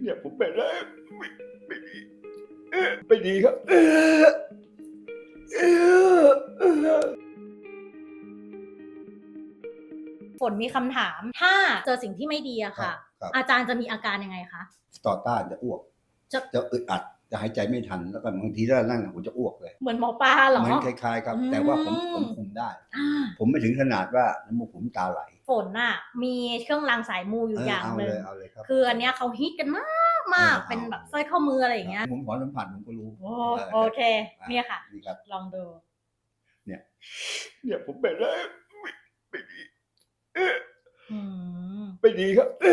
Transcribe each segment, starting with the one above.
เนี่ยผมเป็นแล้วไม่ไม่ดีเออไม่ดีครับเออเออเออฝนมีคำถาม ถ้าเจอสิ่งที่ไม่ดีอะค่ะ ครับ อาจารย์จะมีอาการยังไงคะ ต่อต้านจะอ้วก จะ จะอึดอัด จะหายใจไม่ทัน แล้วก็บางทีถ้านั่งผมจะอ้วกเลย เหมือนหมอปลาเหรอ เหมือนคล้ายๆครับ อืม แต่ว่าผมผมคุมได้ อ่าผมไม่ถึงขนาดว่าน้ำมูกผมตาไหลฝนน่ะ มีเครื่องรางสายมูอยู่เอออย่างเอาหนึ่เลงยเอาเลยครับ คืออันเนี้ยเขาฮิตกันมากมากเออเอาเป็นแบบสร้อยข้อมืออะไรอย่างเงี้ยผมขอสัมผัสผมก็รู้โอ้เออโอเค เนี่ยค่ะ นี่ครับ ลองดู เนี่ยผมเป็นแล้วไม่ไม่ดีเอออืมไม่ดีครับเอ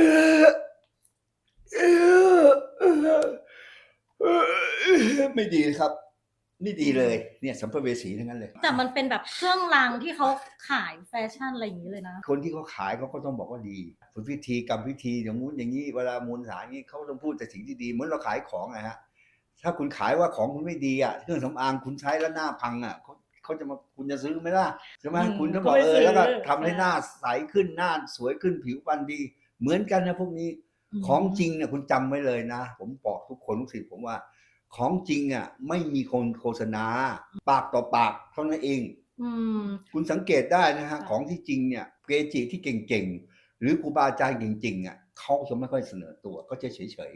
อเออเออเออไม่ดีครับ นี่ดีเลยเนี่ยสัมภเวสีทั้งนั้นเลย แต่มันเป็นแบบเครื่องรางที่เขาขายแฟชั่นอะไรอย่างนี้เลยนะ คนที่เขาขายเขาก็ต้องบอกว่าดีผลพิธีกรรมพิธีอย่างงู้นอย่างนี้เวลามูลสารอย่างนี้เขาต้องพูดแต่สิ่งที่ดีเหมือนเราขายของไงฮะถ้าคุณขายว่าของคุณไม่ดีอะเครื่องสำอางคุณใช้แล้วหน้าพังอะเขาเขาจะมาคุณจะซื้อไหมล่ะใช่ไหมอืมคุณต้องบอกก็ไม่เอซื้ออแล้วก็ทำให้ใช่หน้าใสขึ้นหน้าสวยขึ้นผิวพรรณดี เหมือนกันนะพวกนี้ ของจริงเนี่ยคุณจำไว้เลยนะ ผมบอกทุกคนทุกสิทธิ์ผมว่า ของจริงอะไม่มีคนโฆษณา ปากต่อปากเท่านั้นเองอืมคุณสังเกตได้นะฮะค่ะของที่จริงเนี่ยเกจิที่เก่งๆ หรือครูบาอาจารย์เก่งๆอะเขาจะไม่ค่อยเสนอตัวเขาจะเฉยๆ